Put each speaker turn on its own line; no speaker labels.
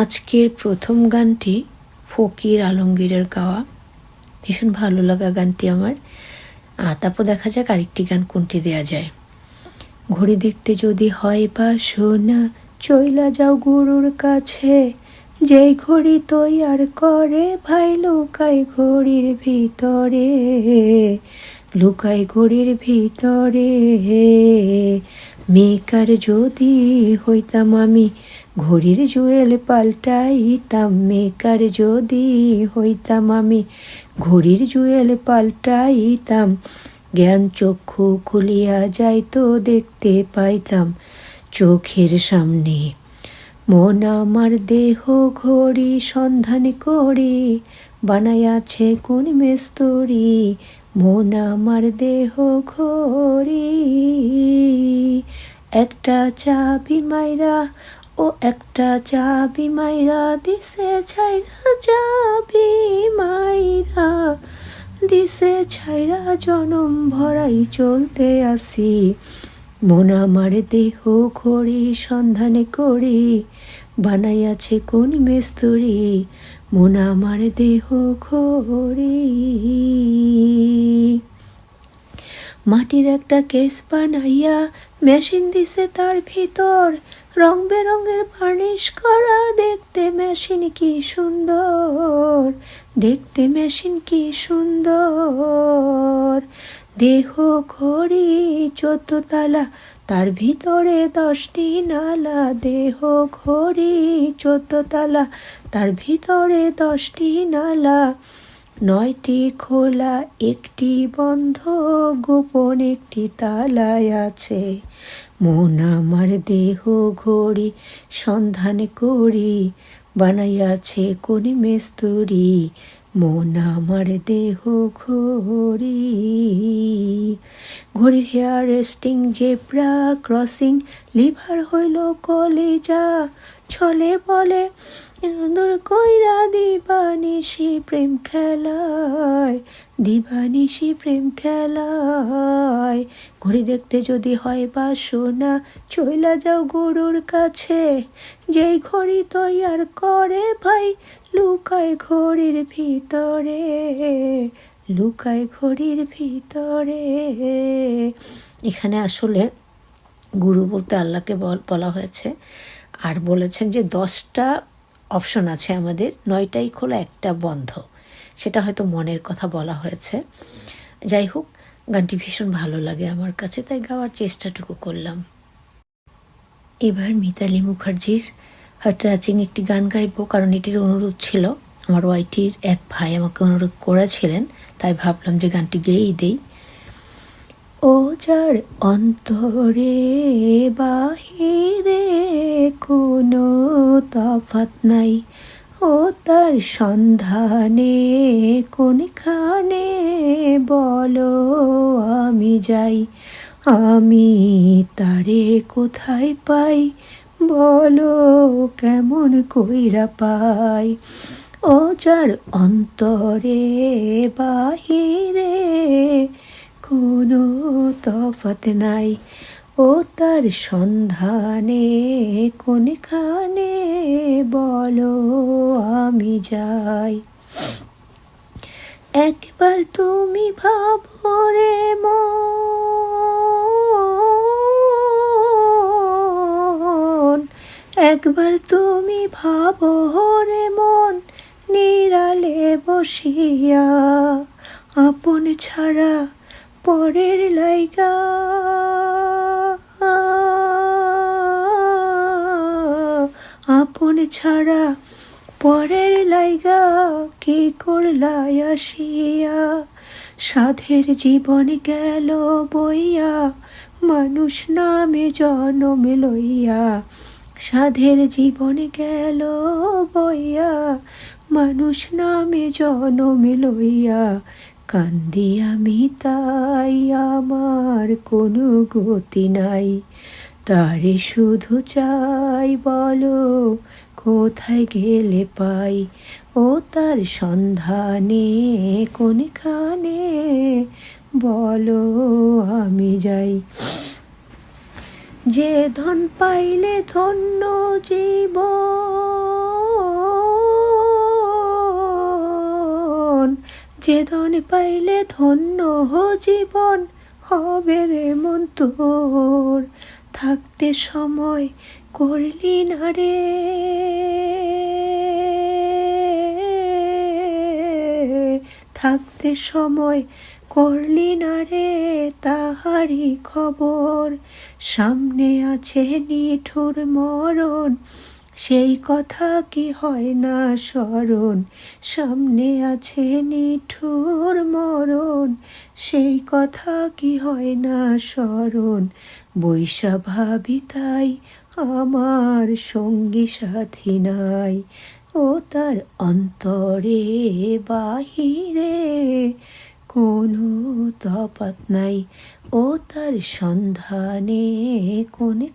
আজকের প্রথম গানটি ফকির আলমগীরের গাওয়া। ভীষণ ভালো লাগা গানটি আমার। তারপর দেখা যাক আরেকটি গান কোনটি দেয়া যায়। ঘড়ি দেখতে যদি হয় বা সোনা, চইলা যাও গুরুর কাছে। যেই ঘড়ি তৈয়ার করে, ভাই লুকাই ঘড়ির ভিতরে। লুকাই ঘড়ির ভিতরে। মেকার যদি হইতাম আমি ঘড়ির জুয়েল পাল্টাইতাম, মেকার যদি হইতাম আমি। ঘড়ির জুয়েল পাল্টাইতাম, জ্ঞান চক্ষু খুলিয়া যাইতো, দেখতে পাইতাম চোখের সামনে। মন আমার দেহ ঘড়ি সন্ধান করি, বানাইয়াছে কোন মেস্তরি। মন আমার দেহ ঘড়ি, একটা চাবি মাইরা ও একটা চাবি মাইরা দিছে, ছাইরা চাবি মাইরা দিছে, ছাইরা জনম ভরাই চলতে আসি। মন আমার দেহ ঘড়ি, সন্ধানে করি বানাইয়াছে কোন মেস্তুরি। মন আমার দেহ ঘড়ি। মাটির একটা কেস বানাইয়া মেশিন দিছে তার ভিতর। রং বেরঙের বার্নিশ করা, দেখতে মেশিন কি সুন্দর। দেখতে মেশিন কি সুন্দর। দেহ ঘড়ি চোদ্দ তালা, তার ভিতরে দশটি নালা। দেহ ঘড়ি চোদ্দ তালা, তার ভিতরে দশটি নালা। নয়টি খোলা, একটি বন্ধ, গোপন একটি তালায় আছে। মন আমার দেহ ঘড়ি, সন্ধান করি, বানাইয়াছে কোন মেস্তুরি মন আমার দেহ ঘড়ি। ঘড়ির hair resting, zebra crossing, liver হইল কলেজা। ছলে বলে দূর কইরা দিবানিশি প্রেম খেলায়, দিবানিশি প্রেম খেলায়। ঘড়ি দেখতে যদি হয় বা সোনা চইলা যাও গরুর কাছে। যেই ঘড়ি তৈয়ার করে ভাই লুকায় ঘড়ির ভিতরে, লুকায় ঘড়ির ভিতরে। এখানে আসলে গুরু বলতে আল্লাহকে বলা হয়েছে। আর বলেছেন যে দশটা অপশন আছে আমাদের, নয়টাই খোলা, একটা বন্ধ। সেটা হয়তো মনের কথা বলা হয়েছে। যাই হোক, গানটি ভীষণ ভালো লাগে আমার কাছে, তাই গাওয়ার চেষ্টাটুকু করলাম। এবার মিতালি মুখার্জির হার্টরাচিং একটি গান গাইবো কারণ এটির অনুরোধ ছিল। আমার ওয়াইটির এক ভাই আমাকে অনুরোধ করেছিলেন, তাই ভাবলাম যে গানটি গেয়েই দেই। ও যার অন্তরে বাহিরে কোনো তফাত নাই, ও তার সন্ধানে কোনখানে বলো আমি যাই, আমি তারে কোথায় পাই? বলো কেমন কইরা পাই? ও যার অন্তরে বাহিরে কোনো তফাত নাই। ও তার সন্ধানে কোনখানে বলো আমি যাই? একবার তুমি ভাবো রে মন একবার তুমি ভাবো রে মন, নিরালে বসিয়া আপন ছাড়া পরের লাইগা। আপন ছাড়া পরের লাইগা কি করলাই আসিয়া? সাধের জীবন গেল বইয়া, মানুষ নামে জনম লইয়া। সাধের জীবন গেল বইয়া, মানুষ নামে জনম লইয়া, কান্দি আমি তাই, আমার কোনো গতি নাই। তারে শুধু চাই বলো, কোথায় গেলে পাই? ও তার সন্ধানে, কোনখানে? বলো, আমি যাই। যে ধন পাইলে ধন্য জীব যে ধন পাইলে ধন্য জীবন, হবে রে মন তোর। থাকতে সময় করলি না রে। থাকতে সময় করলি না রে তাহারি খবর। সামনে আছে নিঠুর মরণ, সেই কথা কি হয় না স্মরণ? সামনে আছে নিঠুর মরণ, সেই কথা কি হয় না স্মরণ? বৈশা ভাবি তাই, আমার সঙ্গী সাথী নাই। ও তার অন্তরে বাহিরে কোনো তপাত নাই। ও তার সন্ধানে কোনে